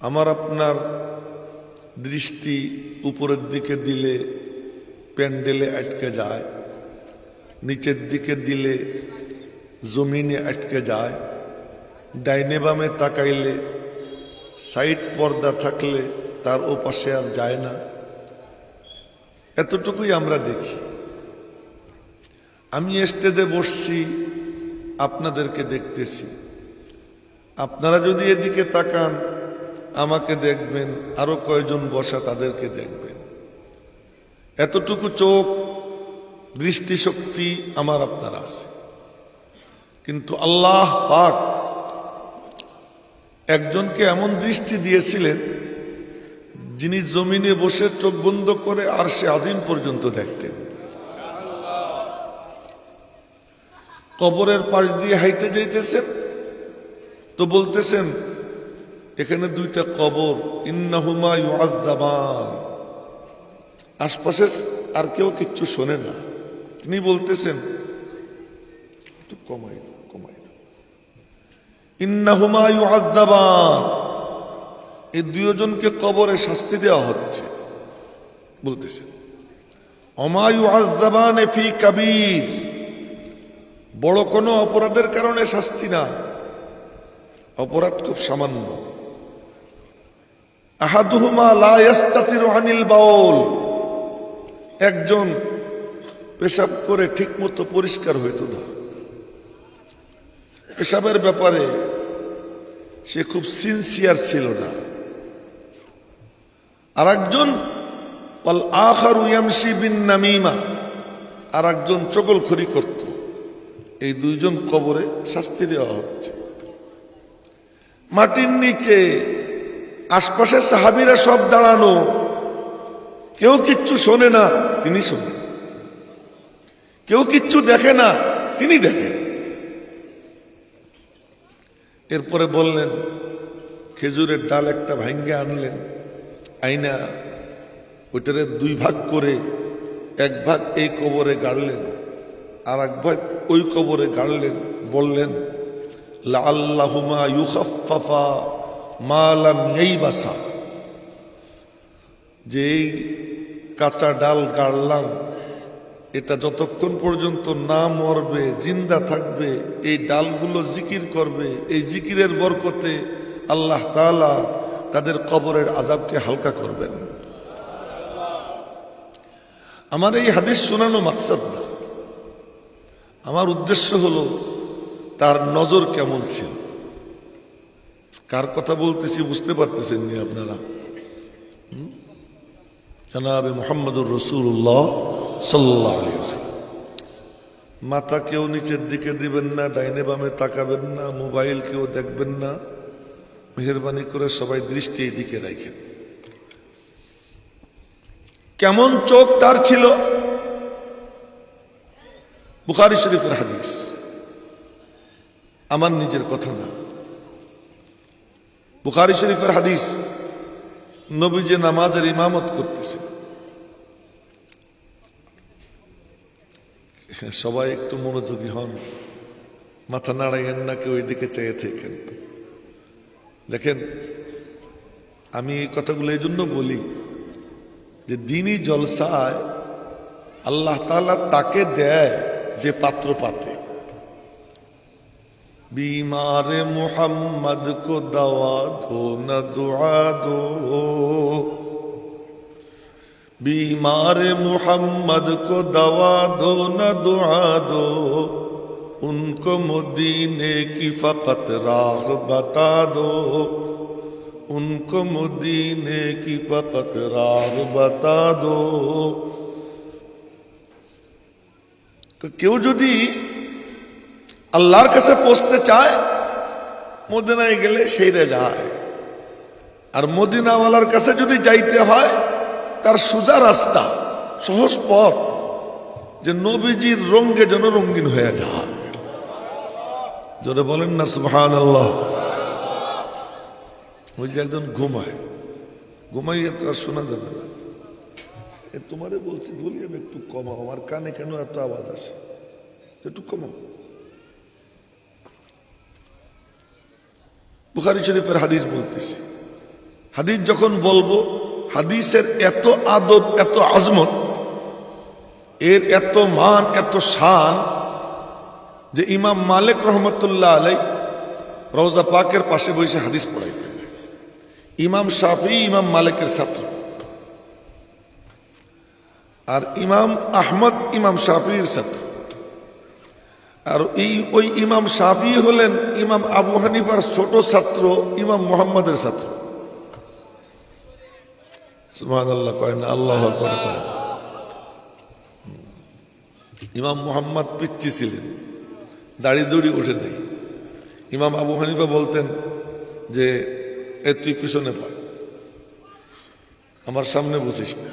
আমার আপনার দৃষ্টি উপরের দিকে দিলে প্যান্ডেলে আটকে যায়, নিচের দিকে দিলে জমিনে আটকে যায়, ডাইনে বামে তাকাইলে সাইড পর্দা থাকলে তার ও পাশে আর যায় না। এতটুকুই আমরা দেখি। আমি স্টেজে বসছি, আপনাদেরকে দেখতেছি। আপনারা যদি এদিকে তাকান আমাকে দেখবেন, আরও কয়জন বসা তাদেরকে দেখবেন। এতটুকু চোখ, দৃষ্টিশক্তি আমার আপনার আছে। কিন্তু আল্লাহ পাক একজনকে এমন দৃষ্টি দিয়েছিলেন, যিনি জমিনে বসে চোখ বন্ধ করে আর সে আজিম পর্যন্ত দেখতেন। কবরের পাশ দিয়ে হাইটে যাইতেছেন, তো বলতেছেন এখানে দুইটা কবর, ইন্নাহুমা ইউআযাবান আশপাশে আর কেউ কিচ্ছু শোনে না। তিনি বলতেছেন, একটু কমাই কমাই। ইন্নাহুমা ইউআযাবান এই দুজনকে কবরে শাস্তি দেওয়া হচ্ছে বলতেছেন অমায়ু আজদাবান ফি কাবির। বড় কোনো অপরাধের কারণে শাস্তি না অপরাধ খুব সামান্য। বাউল। একজন পেশাব করে ঠিকমতো পরিষ্কার হইতো না। পেশাবের ব্যাপারে সে খুব সিনসিয়ার ছিল না। আর একজন নামিমা আর একজন চকল চগলখড়ি করত। এই দুইজন কবরে শাস্তি দেওয়া হচ্ছে। মাটির নিচে আশপাশের সাহাবিরা সব দাঁড়ানো। কেউ কিচ্ছু শোনে না, তিনি শোনেন। কেউ কিচ্ছু দেখে না, তিনি দেখেন। এরপরে বললেন, খেজুরের ডাল একটা ভাঙ্গে আনলেন। আইনা, ওইটারে দুই ভাগ করে এক ভাগ এই কবরে গাড়লেন, আর এক ভাগ ওই কবরে গাড়লেন, বললেন লাল্লাহুমা ইউখাফাফা মালাম এই বাসা যে এই কাঁচা ডাল গাড়লাম, এটা যতক্ষণ পর্যন্ত না মরবে, জিন্দা থাকবে, এই ডালগুলো জিকির করবে, এই জিকিরের বরকতে আল্লাহ তাআলা তাদের কবরের আজাবকে হালকা করবেন। আমার এই হাদিস শোনানো মাকসাদ আমার উদ্দেশ্য হলো, তার নজর কেমন ছিল? কার কথা বলতেছি বুঝতে পারতেছেন নি আপনারা? জানাবে মোহাম্মদুর রসুল্লাহ সাল্লাহ মাথা কেউ নিচের দিকে দিবেন না, ডাইনে বামে তাকাবেন না, মোবাইল কেউ দেখবেন না। মেহরবানি করে সবাই দৃষ্টি এই দিকে রাখেন। কেমন চোখ তার ছিল? বুখারি শরীফের হাদিস। আমার নিজের কথা না। বুখারি শরীফের হাদিস। নবী যে নামাজের ইমামত করতেছে সবাই একটু মনোযোগী হন। মাথা নাড়াইয়েন না, কেউ এদিকে চেয়ে থাকেন। দেখেন, আমি এই কথাগুলো এই জন্য বলি যে দিনই জলসায় আল্লাহ তাআলা তাকে দেয় যে পাত্র পাতে بیمار محمد کو دوا دو، نہ دعا دو۔ بیمار محمد کو دوا دو، نہ دعا دو۔ ان کو مدینے کی فقط راہ بتا دو۔ ان کو مدینے کی فقط راہ بتا دو۔ کیوں جو دی আল্লাহর কাছে পৌঁছতে চায়, মদিনায় গেলে সেইরে যায়। আর মদিনাওয়ালার কাছে যদি যাইতে হয়, তার সোজা রাস্তা, সহজ পথ, যে নবীজির রঙ্গে যেন রঙ্গিন হয়ে যায়। জোরে বলেন না সুবহান আল্লাহ ওই যে একজন ঘুমায়। ঘুমাইয়ে তো আর শোনা যাবে না। তোমারে বলছি, ভলিউম একটু কমাও, আমার কানে কেন এত আওয়াজ আসে? একটু কমাও। বুখারি শরীফের হাদিস বলতেছি। হাদিস যখন বলব, হাদিসের এত আদব, এত আজমত, এর এত মান, এত শান যে ইমাম মালিক রহমতুল্লাহ আলাই রওজা পাকের পাশে বসে হাদিস পড়াইতেন। ইমাম শাফি ইমাম মালিকের ছাত্র। আর ইমাম আহমদ ইমাম শাফির ছাত্র। আর এই, ওই ইমাম শাফি হলেন ইমাম আবু হানিফার ছোট ছাত্র, ইমাম মোহাম্মদের ছাত্র। আল্লাহ কয় না, আল্লাহ। ইমাম মোহাম্মদ পিচ্ছি ছিলেন, দাড়ি দড়ি ওঠে নাই। ইমাম আবু হানিফা বলতেন যে, এ, তুই পিছনে পা। আমার সামনে বসিস না।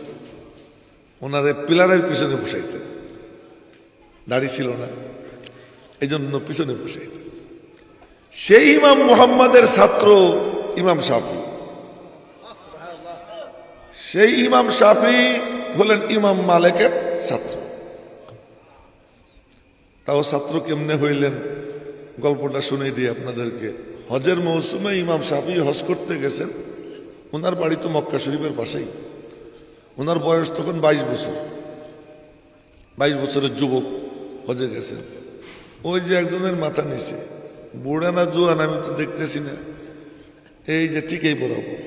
ওনারে পিলারের পিছনে বসাইতেন। দাড়ি ছিল না। এই জন্য পিছনে বসে। সেই ইমাম মোহাম্মদের ছাত্র ইমাম সাফি সেই ইমাম সাফি হলেন ইমাম মালিকের ছাত্র। তাও ছাত্র কেমনে হইলেন? গল্পটা শুনে দিই আপনাদেরকে। হজের মৌসুমে ইমাম সাফি হজ করতে গেছেন। ওনার বাড়ি তো মক্কা শরীফের পাশেই। ওনার বয়স তখন বাইশ বছর। বাইশ বছরের যুবক হজে গেছেন। ওই যে একজনের মাথা নিচে। বুড়া না জোয়ান, আমি তো দেখতেছি না। এই যে ঠিকই বরাবর।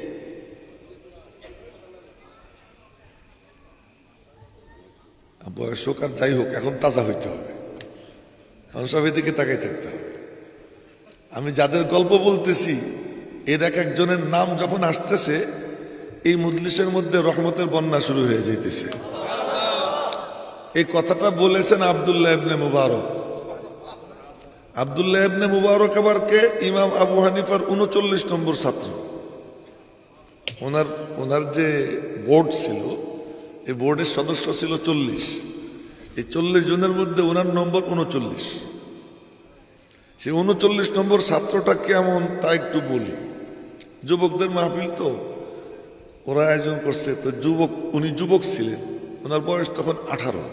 বয়স হোক আর যাই হোক, এখন তাজা হইতে হবে। সবাই দিকে তাকাই থাকতে হবে। আমি যাদের গল্প বলতেছি, এর এক একজনের নাম যখন আসতেছে, এই মজলিসের মধ্যে রহমতের বন্যা শুরু হয়ে যাইতেছে। এই কথাটা বলেছেন আবদুল্লাহ ইবনে মুবারক। আবদুল্লাহ ইবনে মুবারক আবার কে? ইমাম আবু হানিফার উনচল্লিশ নম্বর ছাত্র। ওনার ওনার যে বোর্ড ছিল, এই বোর্ডের সদস্য ছিল চল্লিশ। এই চল্লিশ জনের মধ্যে ওনার নম্বর উনচল্লিশ। সেই উনচল্লিশ নম্বর ছাত্রটা কেমন তা একটু বলি। যুবকদের মাহফিল তো, ওরা আয়োজন করছে। তো যুবক, উনি যুবক ছিলেন, ওনার বয়স তখন আঠারো।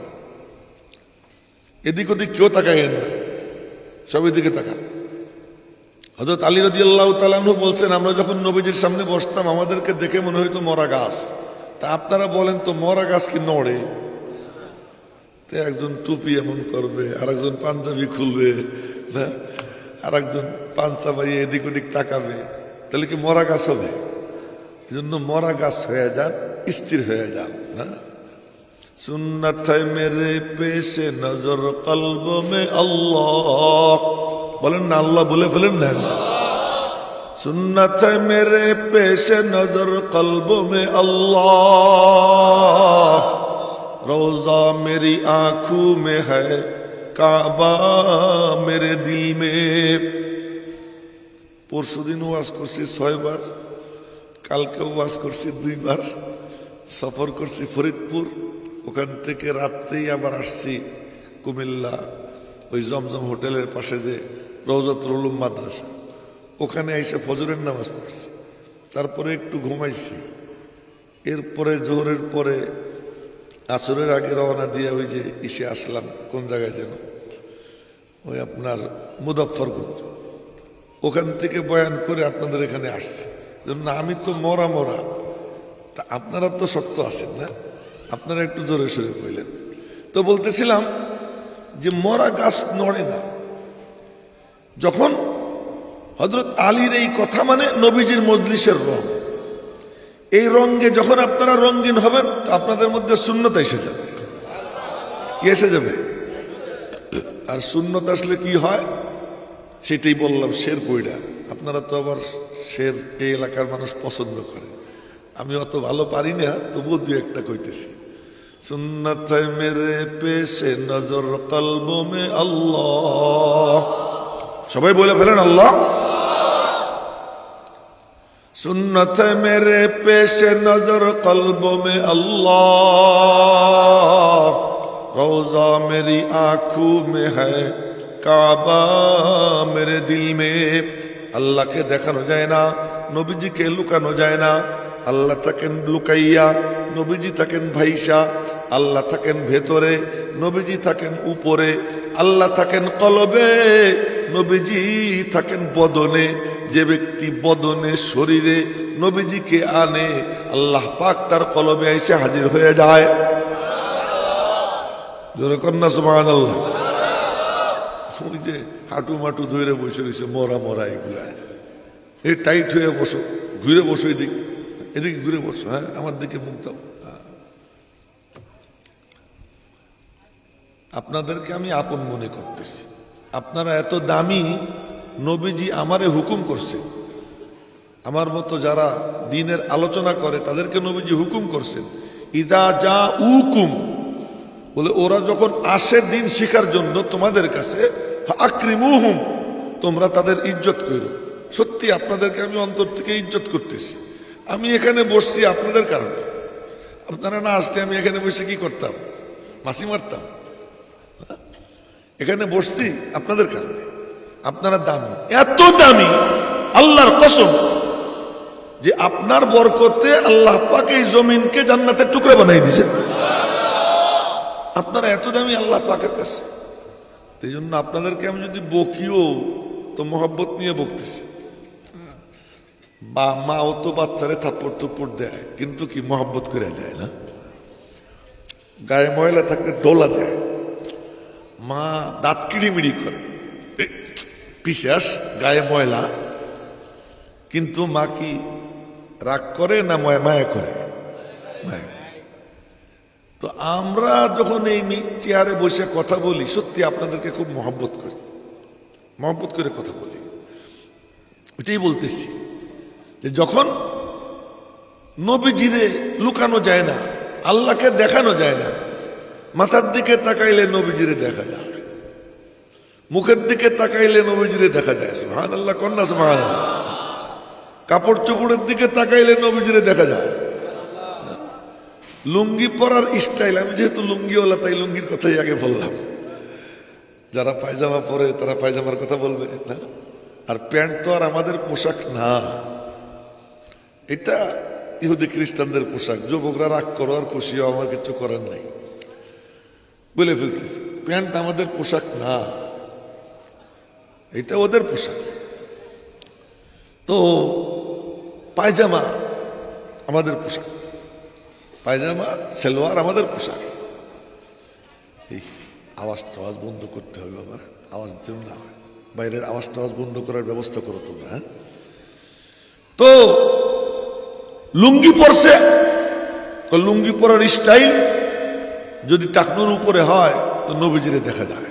এদিক ওদিক কেউ তাকাইয়েন না। সব এদিকে তাকান। হজরত আলী রদি আল্লাহ তালানহু বলছেন, আমরা যখন নবীজির সামনে বসতাম, আমাদেরকে দেখে মনে হইতো মরা গাছ। তা আপনারা বলেন তো, মরা গাছ কি নড়ে? তো একজন টুপি এমন করবে আর একজন পাঞ্জাবি খুলবে, না? আর একজন পাঞ্চা বাইয়ে এদিক ওদিক তাকাবে। তাহলে কি মরা গাছ হবে? জন্য মরা গাছ হয়ে যান, স্থির হয়ে যান, না? সুন্নত মেরে পেশে নজর কলব মে আল্লাহ। বলেন না, আল্লাহ বলে ফেলেন না? সুন্নত মেরে পেশে নজর কলব মে আল্লাহ। রোজা মেরি আঁখু মে হাবা কাবা মেরে দিল মে। পরশুদিন ওয়াজ করছি ছয়বার কালকে ওয়াজ করছি দুইবার সফর করছি ফরিদপুর। ওখান থেকে রাত্রেই আবার আসছি কুমিল্লা, ওই জমজম হোটেলের পাশে যে রৌজতুল উলুম মাদ্রাসা। ওখানে এসে ফজরের নামাজ পড়ছি। তারপরে একটু ঘুমাইছি। এরপরে জোহরের পরে আসরের আগে রওনা দিয়ে ওই যে ইসে আসলাম, কোন জায়গায় যেন? ওই আপনার মুজফরগঞ্জ ওখান থেকে বয়ান করে আপনাদের এখানে আসছে। আমি তো মরা মরা। তা আপনারা তো শক্ত আছেন না? আপনারা একটু জোরে সরে কইলেন। তো বলতেছিলাম যে মরা গাছ নড়ে না। যখন হজরত আলীর এই কথা মানে নবীজির মজলিসের রং। এই রঙে যখন আপনারা রঙিন হবেন, তো আপনাদের মধ্যে শূন্যতা এসে যাবে। কি এসে যাবে? আর শূন্যতা আসলে কি হয়? সেটাই বললাম শের বইটা আপনারা তো আবার শের এই এলাকার মানুষ পছন্দ করে আমি অত ভালো পারি না, তবুও দু একটা কইতেছি। সুন্নত মেরে পেশে নজর কলব মে আল্লাহ। সবাই বলে ফেলেন আল্লাহ? সুন্নত মেরে পেশে নজর কলব মে আল্লাহ। রোজা মেরি আঁখু মে হ্যায়, কাবা মেরে দিল মে। আল্লাহকে দেখানো যায় না, নবীজিকে লুকানো যায় না আল্লাহ থাকেন লুকাইয়া, নবীজি থাকেন ভাইসা, আল্লাহ থাকেন ভেতরে, নবীজি থাকেন উপরে, আল্লাহ থাকেন কলবে, নবীজি থাকেন বদনে, যে ব্যক্তি বদনে শরীরে নবীজিকে আনে, আল্লাহ পাক তার কলবে এসে হাজির হয়ে যায়। কন্যা সুমান আল্লাহ ওই যে হাঁটু মাটু ধরে বসে রয়েছে, মরা মরা এগুলা। এই টাইট হয়ে বসো ঘুরে বসো এদিক। এদিকে ঘুরে বসো হ্যাঁ? আমার দিকে মুখ দাও। আপনাদেরকে আমি আপন মনে করতেছি। আপনারা এত দামি নবীজি আমারে হুকুম করছে। আমার মতো যারা দিনের আলোচনা করে, তাদেরকে নবীজি হুকুম করছেন। ইদা যা উকুম বলে, ওরা যখন আসে দিন শিখার জন্য তোমাদের কাছে আক্রিমুহুম তোমরা তাদের ইজ্জত করো সত্যি, আপনাদেরকে আমি অন্তর থেকে ইজ্জত করতেছি। আমি এখানে বসছি আপনাদের কারণে। আপনারা না আসলে আমি এখানে বসে কি করতাম? মাসি মারতাম? এখানে বসছি আপনাদের কারণে। আপনারা দামি। এত দামি, আল্লাহর কসম, যে আপনার বরকতে আল্লাহ পাক এই জমিনকে জান্নাতের টুকরা বানাই দিয়েছেন। আপনারা এত দামি আল্লাহ পাকের কাছে। এই জন্য আপনাদেরকে আমি যদি বকিও, তো মোহাব্বত নিয়ে বকতেছি। বা মাও তো বাচ্চারে থাপ্পড় টুপ্পড় দেয়, কিন্তু কি মোহাব্বত করে দেয় না? গায়ে ময়লা থাকলে ডোলা দেয়। মা দাঁত কিড়িমিড়ি করে। পিসাস গায়ে ময়লা। কিন্তু মা কি রাগ করে না ময়া, মায়া করে? তো আমরা যখন এই মি- চেয়ারে বসে কথা বলি, সত্যি আপনাদেরকে খুব মহব্বত করি। মহব্বত করে কথা বলি। ওইটাই বলতেছি। যখন নবীজিরে লুকানো যায় না, আল্লাহকে দেখানো যায় না, মাথার দিকে তাকাইলে নবীজিরে দেখা যায়। মুখের দিকে তাকাইলে নবীজিরে দেখা যায়। সুহান আল্লাহ কন্যা সুহান কাপড় চোপড়ের দিকে তাকাইলে নবীজিরে দেখা যায়। লুঙ্গি পরার স্টাইল, আমি যেহেতু লুঙ্গিওয়ালা, তাই লুঙ্গির কথাই আগে বললাম। যারা পায়জামা পরে, তারা পায়জামার কথা বলবে, না? আর প্যান্ট তো আর আমাদের পোশাক না। এটা ইহুদি খ্রিস্টানদের পোশাক। যুবকরা রাগ করো, আর খুশি আমার কিছু করার নাই। বলে ফেলতেছি, প্যান্ট আমাদের পোশাক না। এটা ওদের পোশাক। তো পায়জামা আমাদের পোশাক। পায়জামা, সেলোয়ার আমাদের পোশাক। এই, আওয়াজ টাওয়াজ বন্ধ করতে হবে আমার আওয়াজ যেন না। বাইরের আওয়াজ টাওয়াজ বন্ধ করার ব্যবস্থা করো তোমরা হ্যাঁ? তো লুঙ্গি পরছে। লুঙ্গি পরার স্টাইল যদি টাকনুর উপরে হয় তো নবীজিরে দেখা যায়।